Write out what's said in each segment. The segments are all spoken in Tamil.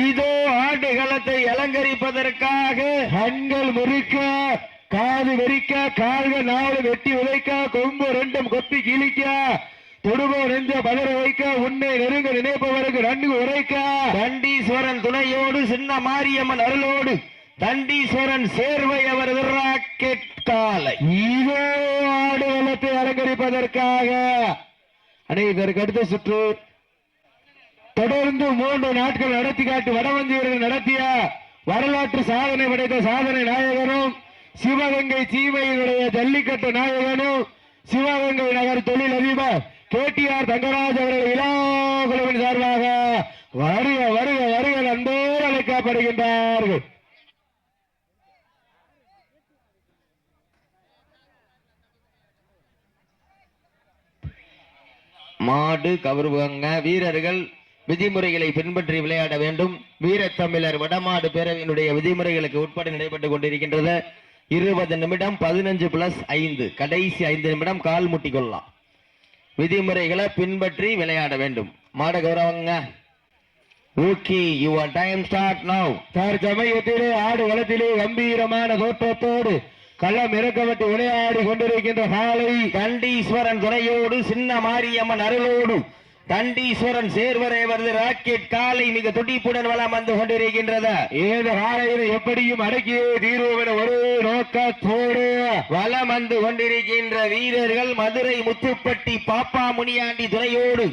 இதோ ஆடுகளத்தை அலங்கரிப்பதற்காக கண்கள் முறிக்க காது வெறிக்க கால்கள் நாலு வெட்டி உதைக்க கொம்பு ரெண்டும் கொத்தி கிழிக்க தொடுபோ நெஞ்ச பதற வைக்க உன்னை நெருங்க நினைப்பவருக்கு நன்கு உரைக்க. தண்டீஸ்வரன் துணையோடு சின்ன மாரியம்மன் அருளோடு தண்டீஸ்வரன் சேர்வை அவர் ராக்கெட் காலை. இதோ ஆடு வளத்தை அலங்கரிப்பதற்காக. அனைவருக்கு அடுத்த சுற்று. தொடர்ந்து மூன்று நாட்கள் நடத்தி காட்டு வடவஞ்சியர்கள் நடத்திய வரலாற்று சாதனை படைத்த சாதனை நாயகனும் சிவகங்கை சீமையினுடைய ஜல்லிக்கட்டு நாயகனும் சிவகங்கை நகர் தொழில் அதிபர் கேடிஆர் தங்கராஜ் அவர்கள் விழா சார்பாக வருக வருக வருக நண்போடு அழைக்கப்படுகின்றார்கள். மாடு கவருவங்க வீரர்கள் விதிமுறைகளை பின்பற்றி விளையாட வேண்டும். வீரத்தமிழர் வடமாடு பேரவையினுடைய விதிமுறைகளுக்கு உட்பட நடைபெற்றுக் கொண்டிருக்கின்றது. இருபது நிமிடம் பதினஞ்சு பிளஸ் ஐந்து. கடைசி ஐந்து நிமிடம் கால் முட்டி கொள்ளலாம் விதிமுறைகளை பின்பற்றி விளையாட வேண்டும். மாட கௌரவங்க okay your time start now தற்சமயத்திலே ஆடு வளத்திலே கம்பீரமான தோற்றத்தோடு களம் இறக்கப்பட்டு விளையாடி கொண்டிருக்கின்ற காலை கண்டீஸ்வரன் துணையோடு சின்ன மாரியம்மன் அருளோடு தண்டீஸ்வரன் சேர்வரேவரது ராக்கெட் காலை மிக துடிப்புடன் வளம் வந்து கொண்டிருக்கின்றது. ஏழு ஆலையில எப்படியும் அடக்கியே தீர்வோம் என ஒரு நோக்கத்தோடு வலம் வந்து கொண்டிருக்கின்ற வீரர்கள் மதுரை முத்துப்பட்டி பாப்பா முனியாண்டி துணையோடு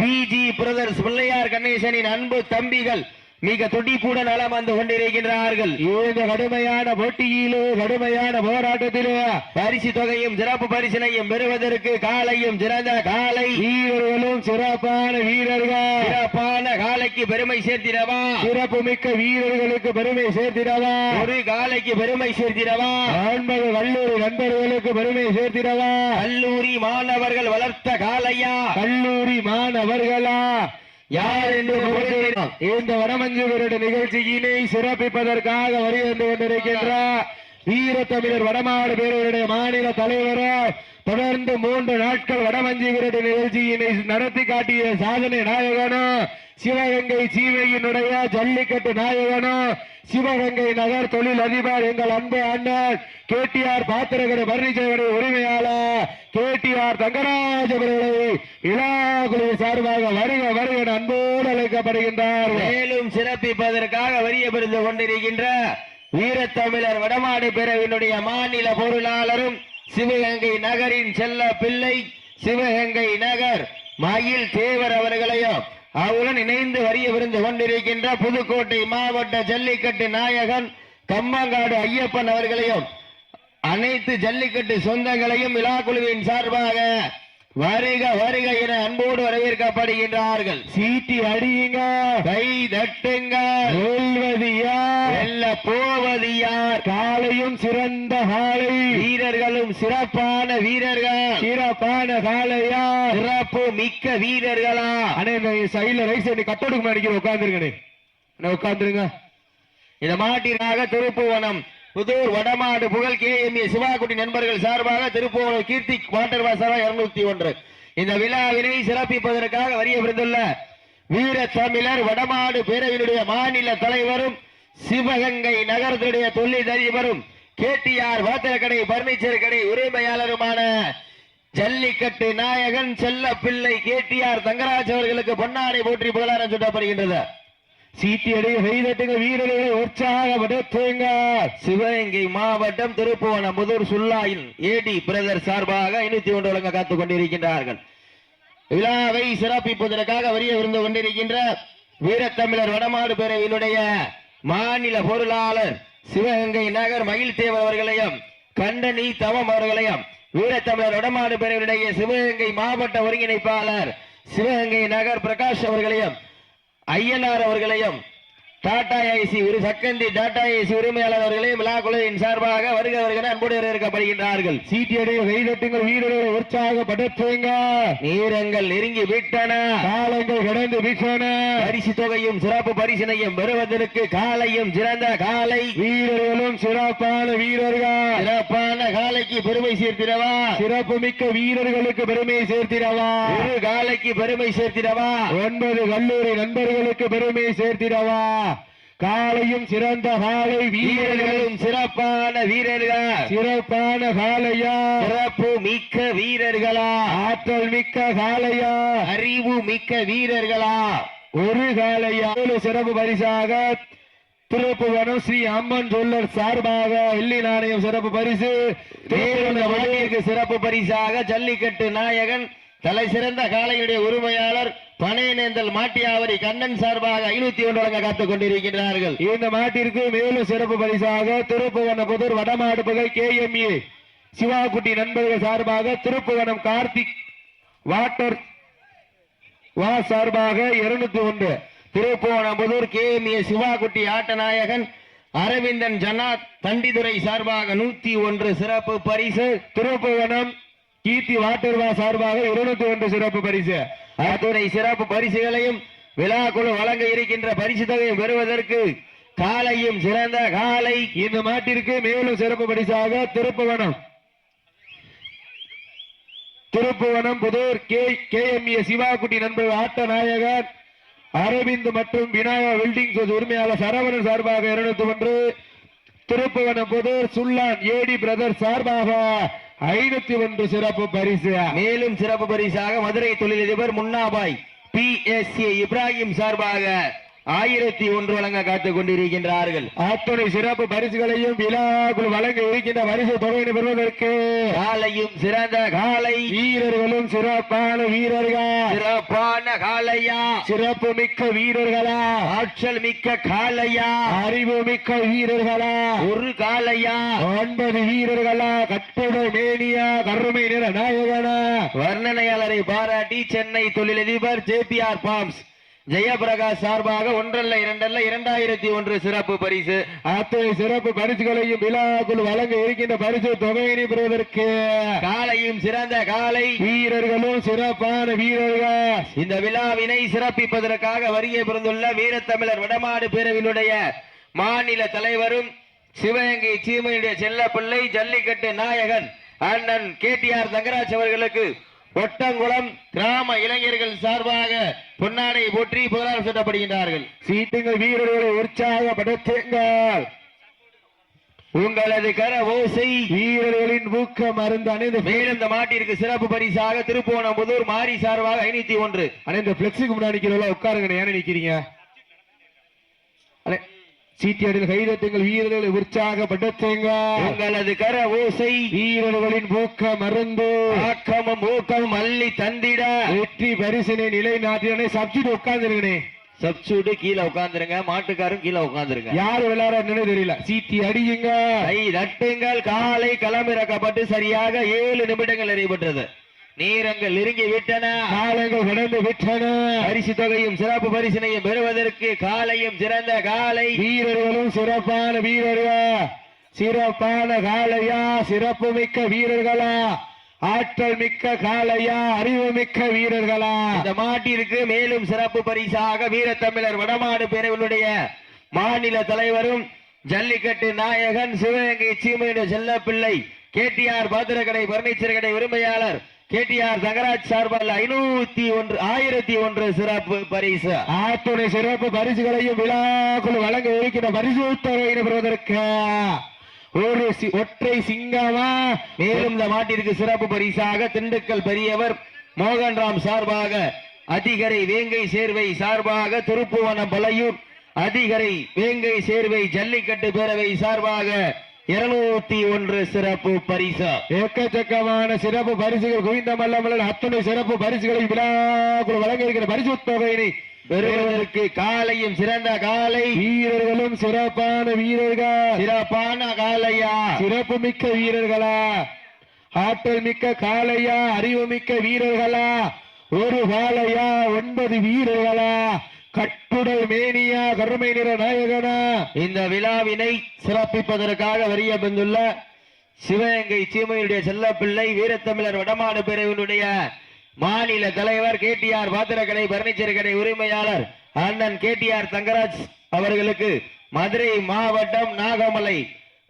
பிஜி பிரதர்ஸ் பிள்ளையார் கணேசனின் அன்பு தம்பிகள் மிக துடிப்புடன் வலம் வந்து கொண்டிருக்கின்றார்கள். இந்த கடுமையான போட்டியிலே கடுமையான போராட்டத்திலே பரிசு தொகையும் சிறப்பு பரிசினையும் பெறுவதற்கு காலையும் சிறந்த காலை. வீரர்களும் சிறப்பான வீரர்கள். சிறப்பான காலைக்கு பெருமை சேர்த்திடவா? சிறப்பு மிக்க வீரர்களுக்கு பெருமை சேர்த்திடவா? ஒரு காலைக்கு பெருமை சேர்த்திடவா? ஆண்மக கல்லூரி நண்பர்களுக்கு பெருமை சேர்த்திடவா? கல்லூரி மாணவர்கள் வளர்த்த காலையா? கல்லூரி மாணவர்களா? யார் என்று இந்த வடமஞ்சு நிகழ்ச்சியினை சிறப்பிப்பதற்காக வரி வந்து கொண்டிருக்கின்ற வீரத்தமிழர் வடமாடு பேரவருடைய மாநில தலைவர் தொடர்ந்து மூன்று நாட்கள் வடவஞ்சி விரட்டு நிகழ்ச்சியினை நடத்தி காட்டிய சாதனை நாயகனும் சிவகங்கை சீமையினுடைய ஜல்லிக்கட்டு நாயகனும் சிவகங்கை நகர் தொழில் அதிபர் எங்கள் அன்பு அண்ணன் கேடிஆர் பாத்திரகட பர்னிச்சர் உரிமையாளர் கேடிஆர் தங்கராஜ் அவர்களை விழா குழு சார்பாக வருக வருக அன்போடு அழைக்கப்படுகின்றார். மேலும் சிறப்பிப்பதற்காக வரிய பெருந்து கொண்டிருக்கின்ற வீரத்தமிழர் வடமாடு பிறவினுடைய மாநில பொருளாளரும் சிவகங்கை நகரின் செல்ல பிள்ளை சிவகங்கை நகர் மயில் தேவர் அவர்களையும் அவருடன் இணைந்து வரிய விருந்து கொண்டிருக்கின்ற புதுக்கோட்டை மாவட்ட ஜல்லிக்கட்டு நாயகன் கம்மங்காடு ஐயப்பன் அவர்களையும் அனைத்து ஜல்லிக்கட்டு சொந்தங்களையும் விழாக்குழுவின் சார்பாக வருக வருக என அன்போடு வரவேற்கப்படுகின்றார்கள். சீட்டி அடியுங்க. கை தட்டுங்க. வெல்வது யார் வெல்ல போவது யார் காலையும் சிறந்த காலை. வீரர்களும் சிறப்பான வீரர்கள். சிறப்பான காலையா. சிறப்பு மிக்க வீரர்களா. அண்ணே இந்த ரைட் சைடு கட்டோடுக்கு மாடிக்க உட்காந்துருங்கண்ணே அண்ணே உட்காந்துருங்க இந்த மாட்டிற்காக திருப்புவனம். புதூர் வடமாடு புகழ் கே எம் ஏ சிவாக்குடி நண்பர்கள் சார்பாக திருப்பூர் கீர்த்தி குவார்டர் வாசலா இருநூத்தி ஒன்று. இந்த விழாவினை சிறப்பிப்பதற்காக வரிய விருந்துள்ள வீர தமிழர் வடமாடு பேரவையினுடைய மாநில தலைவரும் சிவகங்கை நகரத்துடைய தொழில் அதிபரும் கேடிஆர் வாத்திரக்கடை பர்னிச்சர் கடை உரிமையாளருமான ஜல்லிக்கட்டு நாயகன் செல்ல பிள்ளை கேடிஆர் தங்கராஜ் அவர்களுக்கு பொன்னாடை போற்றி புகழாரம் சுட்டப்படுகின்றது. சீட்டி செய்தட்டுங்க வீரர்களை உற்சாகப்படுத்துங்க சிவகங்கை மாவட்டம் திருப்புவனம் புதூர் சுல்லாயில் ஏடி பிரதர் சார்பாக ஐநூத்தி ஒன்று வழங்க காத்துக் கொண்டிருக்கின்றார்கள். விழாவை சிறப்பிப்பதற்காக வரிய விருந்து கொண்டிருக்கின்ற வீரத்தமிழர் வடமாடு பேரவையினுடைய மாநில பொருளாளர் சிவகங்கை நகர் மகிழ்தேவ் அவர்களையும் கண்டனி தவம் அவர்களையும் வீரத்தமிழர் வடமாடு பேரவையினுடைய சிவகங்கை மாவட்ட ஒருங்கிணைப்பாளர் சிவகங்கை நகர் பிரகாஷ் அவர்களையும் ஐயனார் அவர்களையும் டாடா ஏசி ஒரு சக்கந்தி டாடா ஏசி உரிமையாளர் அவர்களே விழா குழுவின் சார்பாக வருக வருகிற அன்போடு வரவேற்கப்படுகின்றார்கள் சீட்டியடைய கைதட்டுங்கள் வீரர்களை உற்சாகப்படுத்துங்க நேரங்கள் நெருங்கி விட்டன. காலங்கள் கடந்து விட்டன. பரிசு தொகையும் சிறப்பு பரிசினையும் பெறுவதற்கு காலையும் சிறந்த காலை. வீரர்களும் சிறப்பான வீரர்கள். சிறப்பான காலைக்கு பெருமை சேர்த்திடவா? சிறப்பு மிக்க வீரர்களுக்கு பெருமை சேர்த்திடவா? ஒரு காலைக்கு பெருமை சேர்த்திடவா? ஒன்பது கல்லூரி நண்பர்களுக்கு பெருமை சேர்த்திடவா? காலையும் சிறந்த காலை வீரர்களும் சிறப்பான வீரர்கள்? சிறப்பான காலையா சிறப்பு மிக்க வீரர்களா? ஆற்றல் மிக்க காலையா அறிவு மிக்க வீரர்களா? ஒரு காலையா சிறப்பு பரிசாக திருப்புவனம் ஸ்ரீ அம்மன் சொல்லர் சார்பாக வெள்ளி நாணயம் சிறப்பு பரிசு. சிறப்பு பரிசாக ஜல்லிக்கட்டு நாயகன் தலை சிறந்த காளையுடைய உரிமையாளர் பனையனேந்தல் மாட்டியாவரி கண்ணன் சார்பாக ஐநூத்தி ஒன்று வழங்க காத்துக் கொண்டிருக்கின்றார்கள். இந்த மாட்டிற்கு மேலும் சிறப்பு பரிசாக திருப்புவன புதூர் வடமாடு கே எம் ஏ சிவாக்குட்டி நண்பர்கள் சார்பாக திருப்புவனம் கார்த்திக் வாட்டர் வா சார்பாக இருநூத்தி ஒன்று. திருப்போணம்புதூர் கே எம் ஏ சிவாக்குட்டி ஆட்டநாயகன் அரவிந்தன் ஜனாத் தண்டிதுரை சார்பாக நூத்தி ஒன்று சிறப்பு பரிசு. திருப்புவனம் கீர்த்தி வாட்டர்வா சார்பாக இருநூத்தி ஒன்று சிறப்பு பரிசு. அத்துணை சிறப்பு பரிசுகளையும் விழா குழு வழங்க இருக்கின்ற பரிசு தொகையும் பெறுவதற்கு காலையும் சிறந்த காலை இந்த மாட்டிற்கு மேலும் சிறப்பு பரிசாக Thiruppuvanam. Thiruppuvanam Pudur K K M A Sivakutti நண்பர் ஆட்ட நாயகர் அரவிந்த் மற்றும் விநாயகா வெல்டிங் உரிமையாளர் சரவணன் சார்பாக இருநூத்தி ஒன்று திருப்புவனம் புதூர் சுல்லான் ஏடி பிரதர் சார்பாக ஐநூத்தி ஒன்று சிறப்பு பரிசு. மேலும் சிறப்பு பரிசாக மதுரை தொழிலதிபர் Munnabhai P S A Ibrahim சார்பாக ஆயிரத்தி ஒன்று வழங்க காத்துக் கொண்டிருக்கின்றார்கள். அத்துணை சிறப்பு பரிசுகளையும் விழாக்குள் வழங்க இருக்கின்ற பரிசு தொகையினை பெறுவதற்கு காலையும் சிறந்த காலை. வீரர்களும் சிறப்பான வீரர்கள்? சிறப்பான காலையா? சிறப்பு மிக்க வீரர்களா? ஆற்றல் மிக்க காலையா? அறிவு மிக்க வீரர்களா? ஒரு காலையா? ஒன்பது வீரர்களா? கட்டுடை மேனியா? கருமை நிற நாயகனா? வர்ணனையாளரை பாராட்டி சென்னை தொழிலதிபர் J P R Palms. Jayaprakash சார்பாக ஒன்றல்ல இரண்டல்ல இரண்டாயிரத்தி ஒன்று சிறப்பு பரிசு. அத்தனை சிறப்பு பரிசுகளையும் விழாக்குள் வழங்க இருக்கின்ற பரிசு தொகையினை பெறுவதற்கு காலையும் சிறந்த காலை. வீரர்களும் சிறப்பான வீரர்கள். இந்த விழாவினை சிறப்பிப்பதற்காக வருகை பிறந்துள்ள வீரத்தமிழர் வடமாடு பேரவையினுடைய மாநில தலைவரும் சிவகங்கை சீமையுடைய செல்லப்பிள்ளை ஜல்லிக்கட்டு நாயகன் அண்ணன் கேடிஆர் தங்கராஜ் அவர்களுக்கு ஒட்டங்குளம் கிராம இளைஞர்கள் சார்பாக பொன்னாடை போற்றி புகழாரம் சூட்டப்படுகின்றார்கள். சீட்டுங்கள் வீரர்களை உற்சாகப்படுத்துங்கள். உங்களது கர ஓசை வீரர்களின் ஊக்கம் மருந்து அணிந்து மேலும் இந்த மாட்டிற்கு சிறப்பு பரிசாக திருப்போணம்புதூர் மாரி சார்பாக ஐநூத்தி ஒன்று. இந்த பிளெக்ஸுக்கு முன்னாடி உட்காருங்க ஏன்னு நிக்கிறீங்க? அண்ணே சீட்டி அடியில் கைதட்டுங்கள் வீரர்களை உற்சாகப்படுத்துங்க உங்களது கர ஓசை வீரர்களின் ஊக்க மருந்து ஆக்கமும் ஊக்கமும் அள்ளி தந்திட. வெற்றி பரிசினை சப்ஜெக்ட் உட்கார்ந்துருக்கனே சப்சூடு கீழே உட்கார்ந்துருங்க மாட்டுக்காரும் கீழே உட்கார்ந்துருங்க. யாரு விளையாடுறன்னு தெரியல. சீட்டி அடியுங்க கை தட்டுங்கள் காலை களமிறக்கப்பட்டு சரியாக ஏழு நிமிடங்கள் நிறைவேற்றது நேரங்கள் நெருங்கி விட்டன. காலங்கள் கடந்து விட்டன. பரிசு தொகையும் சிறப்பு பரிசினையும் பெறுவதற்கு காலையும் சிறந்த காலை. வீரர்களும் சிறப்பான வீரர்கள்? சிறப்பான காளையா சிறப்பு மிக்க வீரர்களா? ஆற்றல் மிக்க காளையா அறிவு மிக்க வீரர்களா? இந்த மாட்டிற்கு மேலும் சிறப்பு பரிசாக வீரத்தமிழர் வடமாடு பேரவையினுடைய மாநில தலைவரும் ஜல்லிக்கட்டு நாயகன் சிவகங்கை சீமையுடைய செல்லப்பிள்ளை கேடிஆர் பாத்திரக்கடை பர்னிச்சர் கடை உரிமையாளர் கேடிஆர் தகராஜ் சார்பால் ஐநூத்தி ஒன்று ஆயிரத்தி ஒன்று சிறப்பு பரிசு. ஆத்துணை சிறப்பு பரிசுகளையும் விழாக்குழு வழங்க இருக்கிற பரிசு தொகையினை பெறுவதற்கு ஒரு சி- ஒற்றை சிங்கமா? மேலும் இந்த மாட்டிற்கு சிறப்பு பரிசாக திண்டுக்கல் பெரியவர் மோகன்ராம் சார்பாக அதிகரை வேங்கை சேர்வை சார்பாக திருப்புவனம் பலையூர் அதிகரை வேங்கை சேர்வை ஜல்லிக்கட்டு பேரவை சார்பாக இருநூத்தி ஒன்று சிறப்பு பரிசு. எக்கச்சக்கமான சிறப்பு பரிசுகள் குவிந்த மல்லமல்லன் அத்துணை சிறப்பு பரிசுகளை விழாக்குள் வழங்க இருக்கிற பரிசு தொகையினை பெறுவதற்கு காலையும் சிறந்த காலை. வீரர்களும் சிறப்பான வீரர்கள். சிறப்பான காலையா? சிறப்பு மிக்க வீரர்களா? ஆற்றல் மிக்க காளையா அறிவு மிக்க வீரர்களா? ஒரு காளையா ஒன்பது வீரர்களா? கட்டுடல் மேனியா கருமை நிற நாயகனா. இந்த விழாவினை சிறப்பிப்பதற்காக வரிய வந்துள்ள சிவகங்கை சீமையுடைய செல்லப்பிள்ளை வீரத்தமிழர் வடமாடு பிரிவினுடைய மாநில தலைவர் கேடிஆர் பாத்திரக்கடை பர்னிச்சர் கடை உரிமையாளர் அண்ணன் கேடிஆர் தங்கராஜ் அவர்களுக்கு மதுரை மாவட்டம் நாகமலை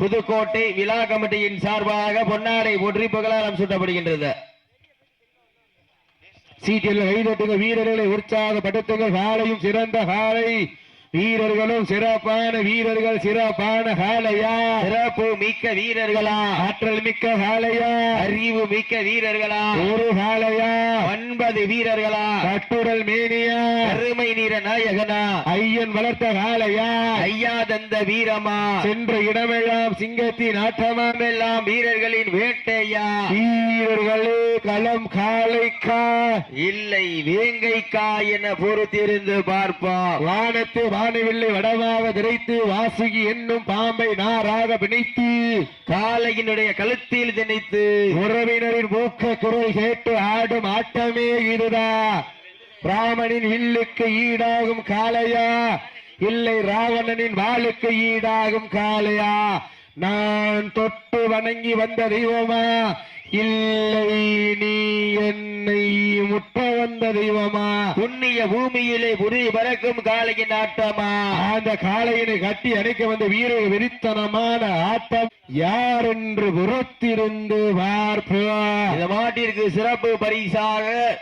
புதுக்கோட்டை விழா கமிட்டியின் சார்பாக பொன்னாடை போற்றி புகழாரம் சூட்டப்படுகின்றது. சீட்டில் கைதட்டுங்க வீரர்களை உற்சாகப்படுத்துங்க காலையும் சிறந்த காலை வீரர்களும் சிறப்பான வீரர்கள் சிறப்பான காலையா சிறப்பு மிக்க வீரர்களா. ஆற்றல் மிக்க காலையா அறிவு மிக்க வீரர்களா. ஒரு காலையா ஒன்பது வீரர்களா. கட்டுடல் மேனியா. அருமை நீர நாயகனா. ஐயன் வளர்த்த காலையா ஐயா தந்த வீரமா. சென்ற இடமெல்லாம் சிங்கத்தின் ஆட்டமாம் எல்லாம் வீரர்களின் வேட்டையா. வீரர்களே களம் காலைக்கா. இல்லை வேங்கைக்கா என பொறுத்திருந்து பார்ப்போம். வானத்து வானவில்லை வடவாக திரைத்து வாசுகி என்னும் பாம்பை நாராக பிணைத்து காளையினுடைய கழுத்தில் திணைத்து உறவினரின் மூக்க குரல் கேட்டு ஆடும் ஆட்டமே இதுதான் ராமனின் வில்லுக்கு ஈடாகும் காளையா? இல்லை ராவணனின் வாளுக்கு ஈடாகும் காளையா? நான் தொட்டு வணங்கி வந்த தெய்வமா? இல்லை நீ என்னை முட்ட வந்த தெய்வமா? புண்ணிய பூமியிலே புரி பறக்கும் காளையின் ஆட்டமா? அந்த காளையினை கட்டி அணைக்க வந்த வீர வெறித்தனமான ஆட்டம் யார் என்று புறத்திருந்து பார்ப்போம் இந்த மாட்டிற்கு சிறப்பு பரிசாக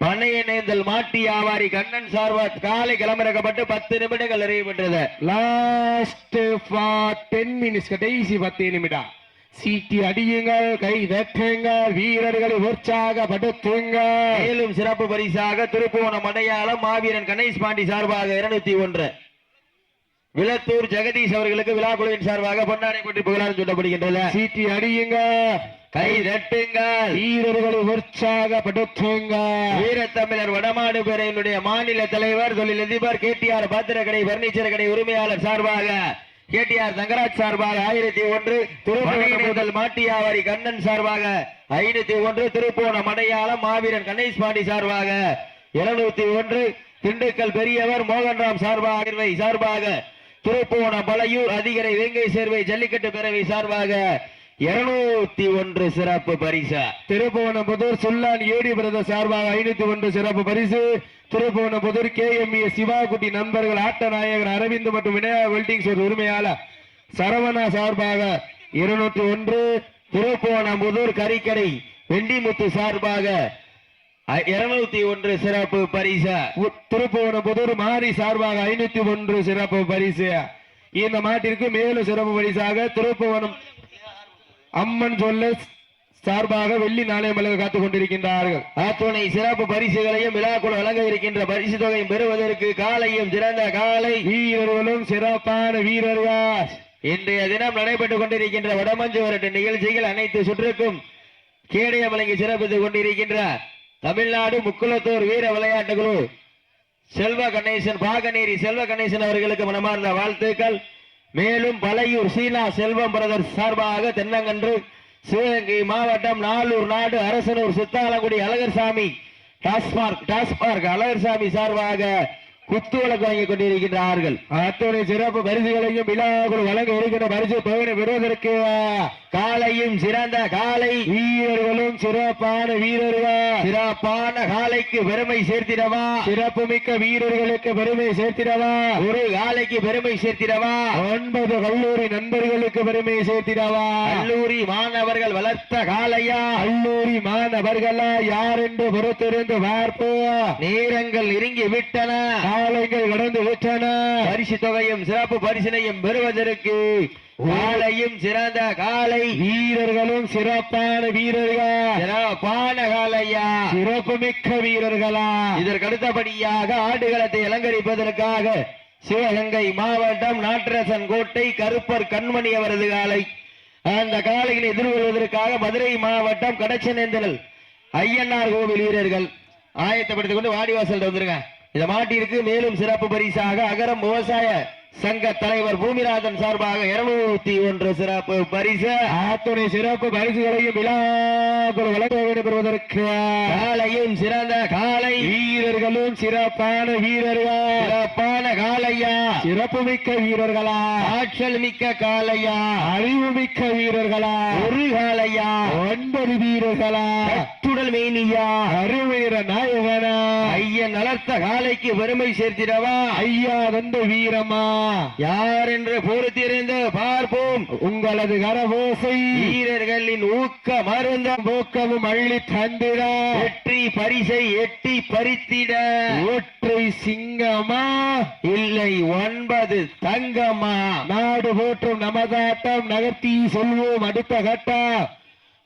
பண்ணைய மாட்டி வியாபாரி கண்ணன் சார்பா காலை கிளம்பிறக்கப்பட்டு பத்து நிமிடங்கள் நிறைவுற்றது லாஸ்ட் ஃபார் டென் மினிட்ஸ் கடைசி பத்து நிமிடம். சீட்டி அடியுங்கள் கை தட்டுங்கள் வீரர்களை உற்சாகப்படுத்துங்கள். மேலும் சிறப்பு பரிசாக திருப்புவனம் அடையாளம் மாவீரன் கணேஷ் பாண்டி சார்பாக இருநூத்தி ஒன்று. விளத்தூர் ஜெகதீஷ் அவர்களுக்கு விழாக்குழுவின் சார்பாக பொன்னாடை போட்டி புகழாரம் சொல்லப்படுகின்றது சீட்டி அடியுங்க கை தட்டுங்கள். வீரர்களை உற்சாகப்படுத்துங்கள். வீரத்தமிழர் வடமாடு பேரையினுடைய மாநில தலைவர் தொழிலதிபர் கேடிஆர் பாத்திரக்கடை பர்னிச்சர் கடை உரிமையாளர் சார்பாக கேடிஆர் தங்கராஜ் சார்பாக ஆயிரத்தி ஒன்று திருப்பணி முதல் மாட்டியாவாரி கண்ணன் சார்பாக ஐநூத்தி ஒன்று திருப்போணம் அடையாளம் மாவீரன் கணேஷ் பாண்டி சார்பாக இருநூத்தி ஒன்று திண்டுக்கல் பெரியவர் மோகன்ராம் சார்பாக சார்பாக திருப்போணம் பழையூர் அதிகரை வேங்கை சேர்வை ஜல்லிக்கட்டு பேரவை சார்பாக இருநூத்தி ஒன்று சிறப்பு பரிசா. திருப்புவனம்புதூர் சுல்லான் ஏடி பிரத சார்பாக ஐநூத்தி ஒன்று சிறப்பு பரிசு. திருப்புவனம்புதூர் கே எம் ஏ சிவாகுட்டி நண்பர்கள் ஆட்ட நாயகர் அரவிந்த் மற்றும் வினயா வெல்டிங்ஸ் ஒரு உரிமையாளர் சரவணா சார்பாக இருநூற்றி ஒன்று. திருப்போணம்புதூர் கறிக்கடை வெண்டிமுத்து சார்பாக இருநூத்தி ஒன்று சிறப்பு பரிசா. உ- திருப்புவனம்புதூர் மாரி சார்பாக ஐநூத்தி ஒன்று சிறப்பு பரிசு. இந்த மாட்டிற்கு மேலும் சிறப்பு பரிசாக திருப்புவனம் அம்மன் சொல்ல சார்பாக வெள்ளி நாணயம் காத்துக் கொண்டிருக்கின்றார்கள். அத்துணை சிறப்பு பரிசுகளையும் விழாக்குழு வழங்க இருக்கின்ற பரிசு தொகையும் பெறுவதற்கு காலையும் சிறந்த காலை வீரர்களும் சிறப்பான வீரர்கள். இன்றைய தினம் நடைபெற்றுக் கொண்டிருக்கின்ற வடமஞ்சு வரட்டு நிகழ்ச்சிகள் அனைத்து சுற்றுக்கும் கேடயம் வழங்கி சிறப்பித்துக் கொண்டிருக்கின்ற தமிழ்நாடு முக்குளத்தூர் வீர விளையாட்டு குழு. செல்வ கணேசன் பாகநேரி செல்வ கணேசன் அவர்களுக்கு மனமார்ந்த வாழ்த்துக்கள். மேலும் பழையூர் சீனா செல்வம் பிரதர் சார்பாக தென்னங்கன்று சிவகங்கை மாவட்டம் நாலூர் நாடு அரசனூர் சித்தாலங்குடி அழகர்சாமி டாஸ்மார்க் டாஸ்மார்க் அழகர்சாமி சார்பாக குத்துவிளக்கு வழங்கிக் கொண்டிருக்கின்றார்கள். அத்துணை சிறப்பு பரிசுகளையும் விழாக்குள் வழங்க இருக்கின்ற பரிசு பகுதி பெறுவதற்கு காலையும் சிறந்த காலை வீரர்களும் சிறப்பான வீரர்கள். சிறப்பான காலைக்கு பெருமை சேர்த்திடவா. சிறப்பு மிக்க வீரர்களுக்கு பெருமை சேர்த்திடவா. ஒரு காலைக்கு பெருமை சேர்த்திடவா. ஒன்பது கல்லூரி நண்பர்களுக்கு பெருமை சேர்த்திடவா. கல்லூரி மாணவர்கள் வளர்த்த காலையா கல்லூரி மாணவர்களா யார் என்று பொறுத்திருந்து பார்ப்போம். நேரங்கள் நெருங்கி விட்டன. காலங்கள் கடந்து விட்டன. பரிசு தொகையும் சிறப்பு பரிசினையும் பெறுவதற்கு காலையும் சிறந்த காலை. வீரர்களும் சிறப்பான வீரர்கள். சிறப்பான காலையா. சிறப்பு மிக்க வீரர்களா. இதற்கு அடுத்தபடியாக ஆடுகளத்தை அலங்கரிப்பதற்காக சிவகங்கை மாவட்டம் நாட்டரசன் கோட்டை கருப்பர் கண்மணி அவரது காலை. அந்த காலையில் எதிர்கொள்வதற்காக மதுரை மாவட்டம் கடச்சனேந்தல் ஐயனார் கோவில் வீரர்கள். ஆயத்தப்படுத்திக் கொண்டு வாடிவாசல் வந்துருங்க. இந்த மாட்டிற்கு மேலும் சிறப்பு பரிசாக அகரம் விவசாய சங்க தலைவர் பூமிநாதன் சார்பாக இருநூத்தி ஒன்று சிறப்பு பரிசு. அத்துணை சிறப்பு பரிசுகளையும் விழாக்குள் வழங்க பெறுவதற்கு காலையும் சிறந்த காலை. வீரர்களும் சிறப்பான வீரர்கள். சிறப்பான காலையா. சிறப்பு மிக்க வீரர்களா. ஆற்றல் மிக்க காலையா. அறிவு மிக்க வீரர்களா. ஒரு காலையா. ஒன்பது வீரர்களா. கட்டுடல் மேனியா. அருவீர நாயகனா. ஐயன் வளர்த்த காலைக்கு பெருமை சேர்த்திடவா. ஐயா வந்த வீரமா. யார் என்று பொறுத்திருந்து பார்ப்போம். உங்களது கரவோசை வீரர்களின் ஊக்க மருந்த போக்கமும் அள்ளி தந்திட. வெற்றி பரிசை எட்டி பறித்திட. ஒற்றை சிங்கமா? இல்லை ஒன்பது தங்கம்மா நாடு போற்றும் நமதாட்டம் நகர்த்தி சொல்வோம் அடுத்த கட்ட.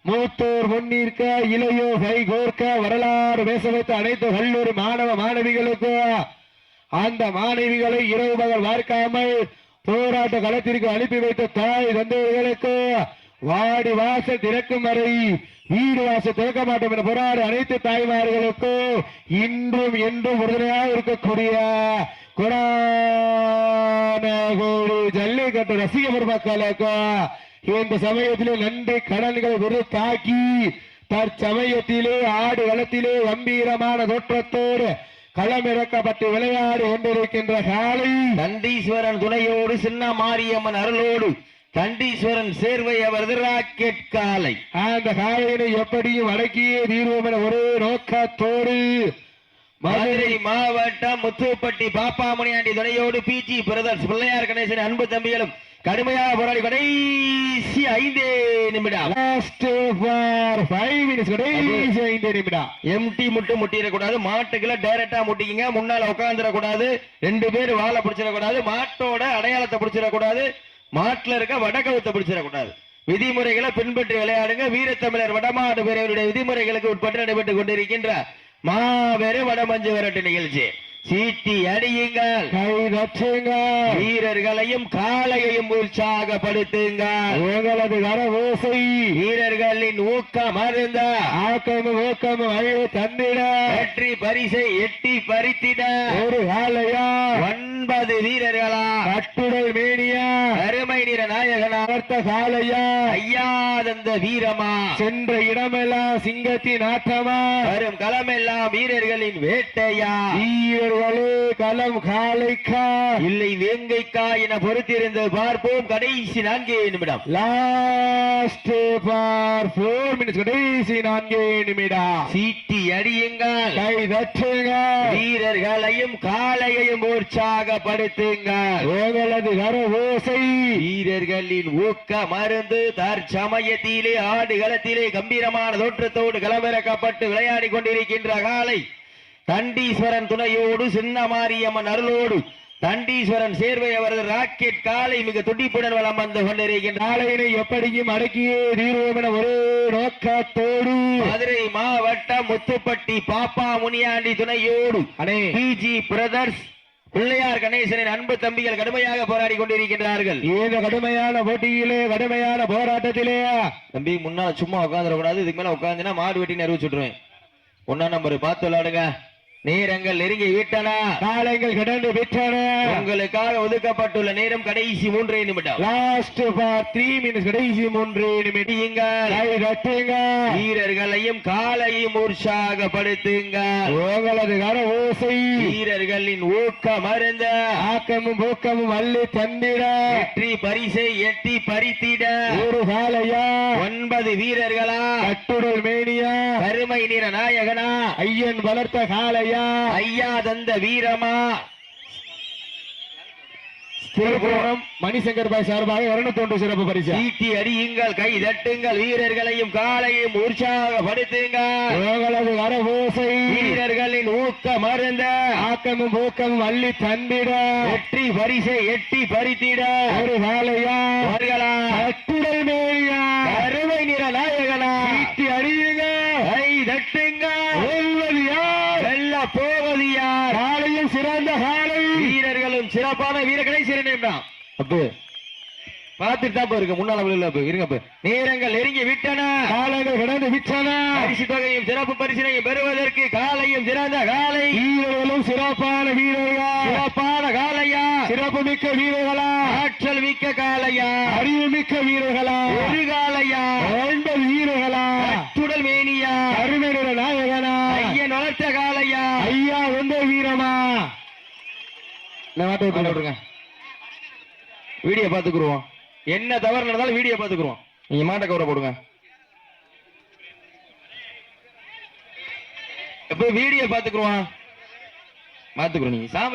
மூத்தோர் முன்னிற்க இளையோர் கை கோர்க்க வரலாறு பேச வைத்த அனைத்து கல்லூரி மாணவ மாணவிகளுக்கு அந்த மாணவிகளை இரவு பகல் பார்க்காமல் போராட்ட களத்திற்கு அனுப்பி வைத்த தாய் தந்தையர்களுக்கு வாடி வாசல் திறக்கும் வரை வீடு வாசல் திறக்க மாட்டோம் என போராடு அனைத்து தாய்மார்களுக்கும் இன்றும் என்றும் உறுதுணையாக இருக்கக்கூடிய குரானகோடு ஜல்லிக்கட்டு ரசிக பெருமக்களுக்கு இந்த சமயத்திலே நன்றி கடன்களை விருத்தாக்கி தற்சமயத்திலே ஆடு களத்திலே கம்பீரமான தோற்றத்தோடு களமிறக்கப்பட்டு விளையாடி கொண்டிருக்கின்ற காலை தண்டீஸ்வரன் துணையோடு சின்ன மாரியம்மன் அருளோடு தண்டீஸ்வரன் சேர்வை அவரது ராக்கெட் காலை அந்த காலையினை எப்படியும் அடக்கியே தீர்வோம் என ஒரே நோக்கத்தோடு மதுரை மாவட்டம் முத்துப்பட்டி பாப்பா முனியாண்டி துணையோடு பிஜி பிரதர்ஸ் பிள்ளையார் கணேசன் அன்பு தம்பிகளும் கடுமையாக போராடி கடைசி ஐந்தே நிமிடம். லாஸ்ட் ஃபார் ஃபைவ் மினிட்ஸ் கடைசி ஐந்து நிமிடம். எம்டி முட்டு முட்டிடக்கூடாது மாட்டுக்குள்ள டைரக்டா முட்டிக்கிங்க முன்னால உட்காந்துடக்கூடாது ரெண்டு பேர் வாழை பிடிச்சிடக்கூடாது மாட்டோட அடையாளத்தை பிடிச்சிடக்கூடாது மாட்டுல இருக்க வடகவுத்தை பிடிச்சிடக்கூடாது. விதிமுறைகளை பின்பற்றி விளையாடுங்க. வீரத்தமிழர் வடமாடு பேரவருடைய விதிமுறைகளுக்கு உட்பட்டு நடைபெற்றுக் கொண்டிருக்கின்ற மாபெரும் வடமஞ்சு விரட்டு நிகழ்ச்சி. சீட்டி அடியுங்கள். கை தட்டுங்க வீரர்களையும் காளையையும் உற்சாகப்படுத்துங்கள். உங்களது கரவோசை வீரர்களின் ஊக்கம் அருந்த. ஆக்கமும் ஊக்கமும் அழிவு தந்திட. வெற்றி பரிசை எட்டி பறித்திட. ஒரு காலையா ஒன்பது வீரர்களா. கட்டுடல் மேனியா. அருமை நிற நாயகனா. அர்த்த காலையா ஐயாதந்த வீரமா. சென்ற இடமெல்லாம் சிங்கத்தின் ஆட்டமா. வரும் களமெல்லாம் வீரர்களின் வேட்டையா. வீரர்களே களம் காலைக்கா. இல்லை வேங்கைக்கா என பொறுத்திருந்து பார்ப்போம். கடைசி நான்கே நிமிடம். லாஸ்ட் ஃபார் ஃபோர் மினிட்ஸ் கடைசி நான்கே நிமிடம். சீட்டி அடியுங்கள். கை தட்டுங்க வீரர்களையும் காளையையும் உற்சாகப்படுத்துங்கள். உங்களது கர ஓசை. வீரர்களின் ஊக்க மருந்து தற்சமயத்திலே ஆடுகளத்திலே கம்பீரமான தோற்றத்தோடு களமிறக்கப்பட்டு விளையாடி கொண்டிருக்கின்ற காலை தண்டீஸ்வரன் துணையோடு சின்ன மாரியம்மன் அருளோடு தண்டீஸ்வரன் சேர்வை அவரது ராக்கெட் காலை மிக துடிப்புடன் வலம் வந்து கொண்டிருக்கின்ற நாளையினை எப்படியும் அடக்கியே தீர்வோம் என ஒரே நோக்கத்தோடு மதுரை மாவட்டம் முத்துப்பட்டி பாப்பா முனியாண்டி துணையோடு பிஜி பிரதர்ஸ் பிள்ளையார் கணேசனின் அன்பு தம்பிகள் கடுமையாக போராடி கொண்டிருக்கின்றார்கள். இந்த கடுமையான போட்டியிலே கடுமையான போராட்டத்திலே. தம்பி முன்னால சும்மா உட்காந்துடக்கூடாது இதுக்கு மேல உட்காந்துனா மாடு வெட்டி அறிவிச்சுட்டுருவேன். ஒன்னா நம்பர் பார்த்து விளையாடுங்க. நேரங்கள் நெருங்கி விட்டன. காலங்கள் கடந்து விட்டன. உங்களுக்காக ஒதுக்கப்பட்டுள்ள நேரம் கடைசி மூன்றே நிமிடம். லாஸ்ட் ஃபார் த்ரீ மினிட்ஸ் கடைசி மூன்று தட்டுங்க வீரர்களையும் காலையும் உற்சாகப்படுத்துங்கள் உங்களது கர ஓசை. வீரர்களின் ஊக்கம் அருந்த. ஆக்கமும் பூக்கமும் அள்ளி தந்திட. வெற்றி பரிசை எட்டி பறித்திட. ஒரு காலையா ஒன்பது வீரர்களா? கட்டுடல் மேனியா? கருமை நிற நாயகனா? ஐயன் வளர்த்த காலையா ஐயா. தந்த வீரமா. மணிசங்கர் பாய் சார்பாக இருநூத்தி ஒன்று சிறப்பு பரிசு. சீட்டி அடியுங்கள் கை தட்டுங்கள் வீரர்களையும் காலையும் உற்சாகப்படுத்துங்கள் உங்களது கர ஓசை வீரர்களின் ஊக்கம் அருந்த ஆக்கமும் பூக்கமும் அள்ளி தந்திட. வெற்றி பரிசை எட்டி பறித்திட. ஒரு காலையா அவர்களா கட்டுடல் மேனியா அருமை நிற நாயகனா சீட்டி அறியுங்க கை தட்டுங்க வெல்வது யார் வெல்ல போவது யார் அப்பு பார்த்துட்டு தான் இருக்கு. முன்னால இருங்க நேரங்கள் நெருங்கி விட்டன. காலங்கள் கடந்து விட்டன. பரிசு தொகையும் சிறப்பு பரிசினையும் பெறுவதற்கு காலையும் சிறந்த காலை. வீரர்களும் சிறப்பான வீரர்கள். சிறப்பான காலையா. சிறப்பு மிக்க வீரர்களா. ஆற்றல் மிக்க காலையா. அறிவு மிக்க வீரர்களா. ஒரு காலையா. வாழ்ந்த வீரர்களா. சுடல் மேனியா. அருமை நாயகனா. ஐயன் வளர்த்த காலையா. ஐயா வந்த வீரமா. மாட்ட விட்டு விட்டுருங்க வீடியோ பார்த்துக்குருவோம். என்ன தவறு நடந்தாலும் வீடியோ பார்த்துக்குருவோம். நீங்க மாட்ட கவரை போடுங்க. எப்போ வீடியோ பாத்துக்குருவான் பார்த்துக்குறோம் நீங்கள் சாமி